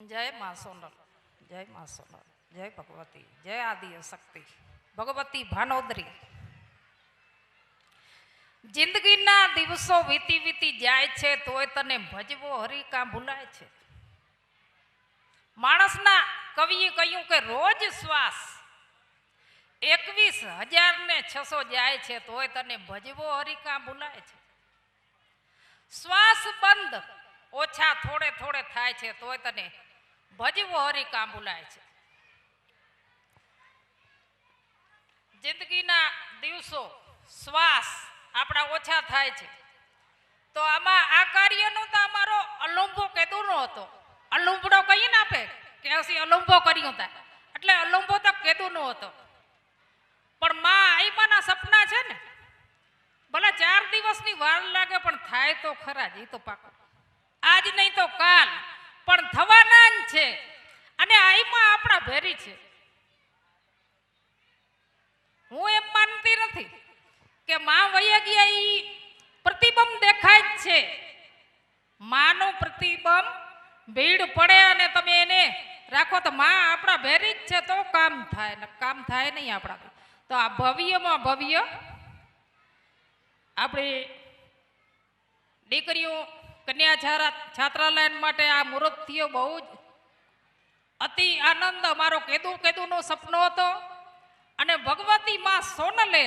જય મા સોનલ, જય મા સોનલ, જય ભગવતી, જય આદિ શક્તિ ભગવતી ભાનોદરી. જિંદગીના દિવસો વીતી વીતી જાય છે, તોય તને ભજવો હરી કાં ભૂલાય છે. માણસના કવિએ કહ્યું કે રોજ શ્વાસ એકવીસ હજાર ને છસો જાય છે, તોય તને ભજવો હરી કાં ભૂલાય છે. શ્વાસ બંધ ઓછા થોડે થોડે થાય છે, તોય તને ભજવો હરી કામ બોલાય છે. જિંદગીના દિવસો, શ્વાસ આપણા ઓછા થાય છે. તો આમાં આ કાર્યનો તો અમારો અલુંબો કેદુનો હતો. અલુંબડો કહીએ ને આપે કે હસી અલુંબો કર્યો હતા એટલે અલુંબો તો કેદુનો હતો. પણ માં આઈમાના સપના છે ને, ભલે ચાર દિવસની વાર લાગે પણ થાય તો ખરા જ એ તો પાકો. આજ નહીં તો કાલ પણ થવાના જ છે. અને આઈમાં આપણા ભેરી છે. હું એમ માનતી નથી કે માં વયા એ પ્રતિબંધ દેખાય જ છે. માનો પ્રતિબંધ, ભીડ પડે અને તમે એને રાખો તો માં આપણા ભેરી જ છે તો કામ થાય ને કામ થાય નહીં આપણા તો આ ભવ્યમાં ભવ્ય આપણી દીકરીઓ કન્યા છાત્રાલય માટે આ મુહૂર્ત થયો બહુ જ. અતિ આનંદ અમારો કેદુ કેદુનો સપનો હતો અને ભગવતી માં સોનલે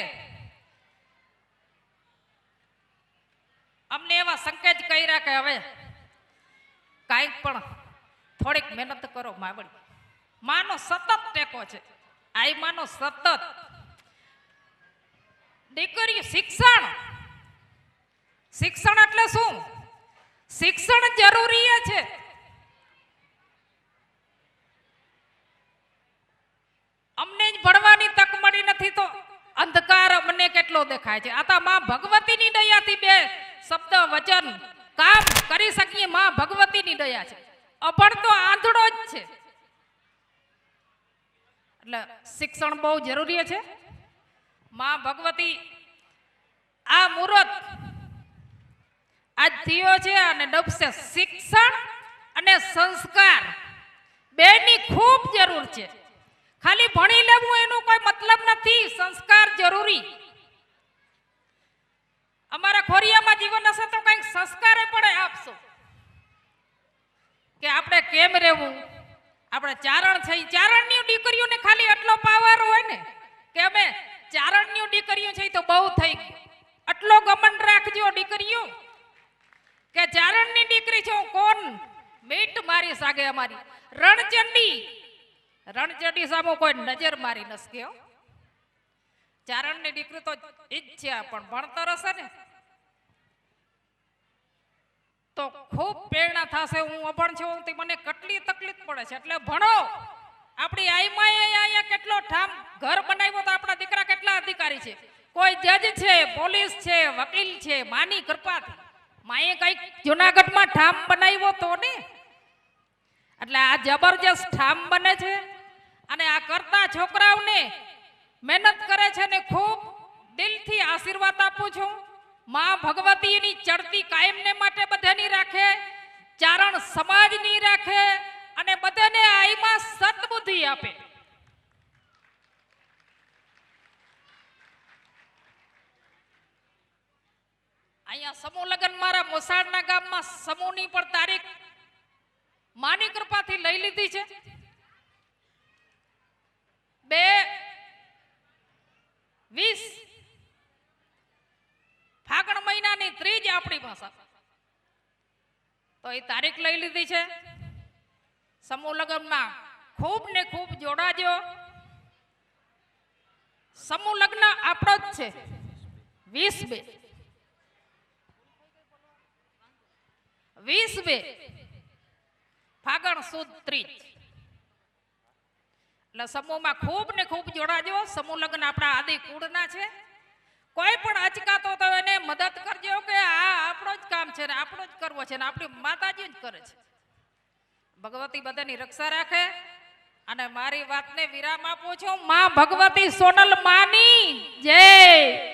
અમને એવા સંકેત કર્યા કે હવે કાંઈક પણ થોડીક મહેનત કરો માવડી. માનો સતત ટેકો છે. આઈ માનો સતત. દીકરી શિક્ષણ. શિક્ષણ એટલે શું? શિક્ષણ જરૂરી છે. અમને જ ભણવાની તક મળી નથી તો અંધકાર અમને કેટલો દેખાય છે? આ તો માં ભગવતીની દયાથી બે શબ્દ વચન કામ કરી શકીએ માં ભગવતીની દયા છે. અભણ તો આંધળો જ છે. એટલે શિક્ષણ બહુ જરૂરી છે. માં ભગવતી આ મુહૂર્ત આજ થયો છે અને ડબસે શિક્ષણ અને સંસ્કાર. બેની ખૂબ જરૂર છે. ખાલી ભણી લેવું એનું કોઈ મતલબ નથી. સંસ્કાર જરૂરી. અમારા ખોરિયામાં જીવન હશે તો કંઈક સંસ્કારે પણ આપશો. કે આપણે કેમ રહેવું? આપણે ચારણ છે ચારણની દીકરીઓને ખાલી એટલો પાવર હોય ને કે અમે ચારણની દીકરીઓ છે તો બહુ થઈ ગયું આટલો ગમન રાખજો દીકરીઓ. કે ચારણની દીકરી છો, કોણ? મીટ મારી સાગે અમારી. રણચંડી. રણચંડી સામે કોઈ નજર મારી ન હો. ચારણની દીકરી તો ઈચ્છા, પણ ભણતર હશે ને. તો ખૂબ પ્રેરણા થશે, હું અભણ છું તે મને કેટલી તકલીફ પડે છે. એટલે ભણો. આપણી આઈમાં અહીંયા કેટલો ઠામ ઘર બનાવ્યો તો આપણા દીકરા કેટલા અધિકારી છે? કોઈ જજ છે, પોલીસ છે, વકીલ છે, માની કૃપાથી. માએ કંઈક જુનાગઢમાં ઠામ બનાવ્યો તો ને? એટલે આ જબરજસ્ત ઠામ બને છે અને આ કરતા છોકરાઓને મહેનત કરે છે ને ખૂબ દિલથી આશીર્વાદ આપું છું. માં ભગવતીની ચડતી કાયમને માટે બધાની રાખે, ચારણ સમાજની રાખે અને બધાને આઈમાં સદબુદ્ધિ આપે. અહીંયા સમૂહ લગ્ન મારા મોસાળના ગામમાં સમૂહની પણ તારીખ માની કૃપાથી લઈ લીધી છે. બે વીસ ફાગણ મહિનાની ત્રીજ આપણી ભાષા. તો એ તારીખ લઈ લીધી છે. સમૂહ લગ્નમાં ખૂબ ને ખૂબ જોડાજો. સમૂહ લગ્ન આપણો જ છે. વીસ બે. વીસ બે. ફાગણ સુદ ત્રીજ. એટલે સમૂહમાં ખૂબ ને ખૂબ જોડાજો. સમૂહ લગ્ન આપણા આદિ કુળના છે. કોઈ પણ અચકાતો તો એને મદદ કરજો કે આ આપણો જ કામ છે ને આપણો જ કરવો છે ને આપણી માતાજી જ કરે છે. ભગવતી બધાની રક્ષા રાખે. અને મારી વાતને વિરામ આપું છું. માં ભગવતી સોનલ માની. જય.